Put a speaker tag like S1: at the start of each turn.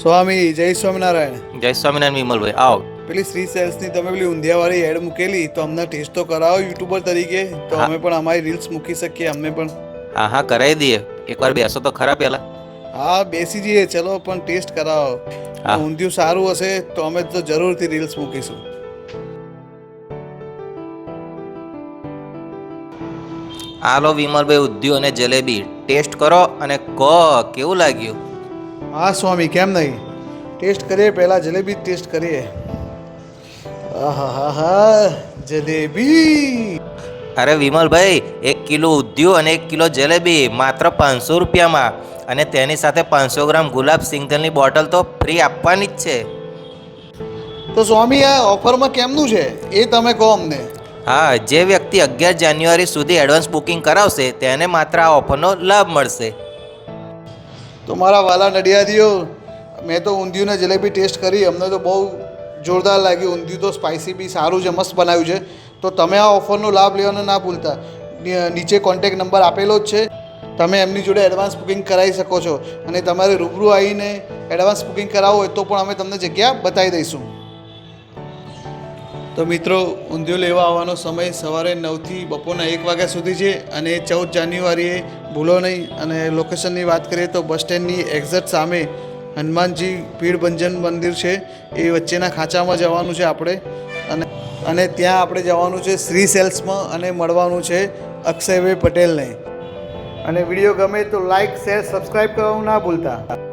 S1: સ્વામી જય સ્વામિનારાયણ.
S2: જય સ્વામિનારાયણ વિમલભાઈ. આવો.
S1: પેલી શ્રી સેલ્સની તમે પેલી ઊંધિયાવાળી એડ મૂકેલી તો અમને ટેસ્ટ તો કરાવો યુટ્યુબર તરીકે તો અમે પણ અમારી રીલ્સ મૂકી શકીએ અમે પણ.
S2: હા હા કરાવી દઈએ. એકવાર બેસો તો ખરા પહેલા
S1: હા બેસી જઈએ ચલો પણ ટેસ્ટ કરાવો. ઊંધિયું સારું હશે તો અમે તો જરૂરથી રીલ્સ મૂકીશું.
S2: આલો વિમલભાઈ ઉદ્યો અને જલેબી. ટેસ્ટ કરો અને કહો કેવું લાગ્યું?
S1: હા સ્વામી કેમ નહીં? ટેસ્ટ કરીએ પહેલાં જલેબી ટેસ્ટ કરીએ. જલેબી.
S2: અરે વિમલભાઈ એક કિલો ઉદ્યું અને એક કિલો જલેબી માત્ર પાંચસો રૂપિયામાં. અને તેની સાથે પાંચસો ગ્રામ ગુલાબ સિંગલની બોટલ તો ફ્રી આપવાની જ છે.
S1: તો સ્વામી આ ઓફરમાં કેમનું છે? એ તમે કહો અમને.
S2: હા જે વ્યક્તિ અગિયાર જાન્યુઆરી સુધી એડવાન્સ બુકિંગ કરાવશે તેને માત્ર આ ઓફરનો લાભ મળશે.
S1: તો મારા વાલા નડિયાદીઓ, મેં તો ઊંધિયું જલેબી ટેસ્ટ કરી. અમને તો બહુ જોરદાર લાગ્યું. ઊંધિયું તો સ્પાઇસી બી, સારું છે, મસ્ત બનાવ્યું છે. તો તમે આ ઓફરનો લાભ લેવાનો ના ભૂલતા. નીચે કોન્ટેક નંબર આપેલો જ છે. તમે એમની જોડે એડવાન્સ બુકિંગ કરાવી શકો છો. અને તમારે રૂબરૂ આવીને એડવાન્સ બુકિંગ કરાવવું હોય તો પણ અમે તમને જગ્યા બતાવી દઈશું. તો મિત્રો, ઊંધિયું લેવા આવવાનો સમય સવારે નવથી બપોરના એક વાગ્યા સુધી છે અને ચૌદ જાન્યુઆરીએ ભૂલો નહીં. અને લોકેશનની વાત કરીએ તો બસ સ્ટેન્ડની એક્ઝેક્ટ સામે હનુમાનજી પીડભંજન મંદિર છે. એ વચ્ચેના ખાંચામાં જવાનું છે આપણે. અને અને ત્યાં આપણે જવાનું છે શ્રી સેલ્સમાં અને મળવાનું છે અક્ષયભાઈ પટેલને. અને વીડિયો ગમે તો લાઇક શેર સબસ્ક્રાઈબ કરવાનું ના ભૂલતા.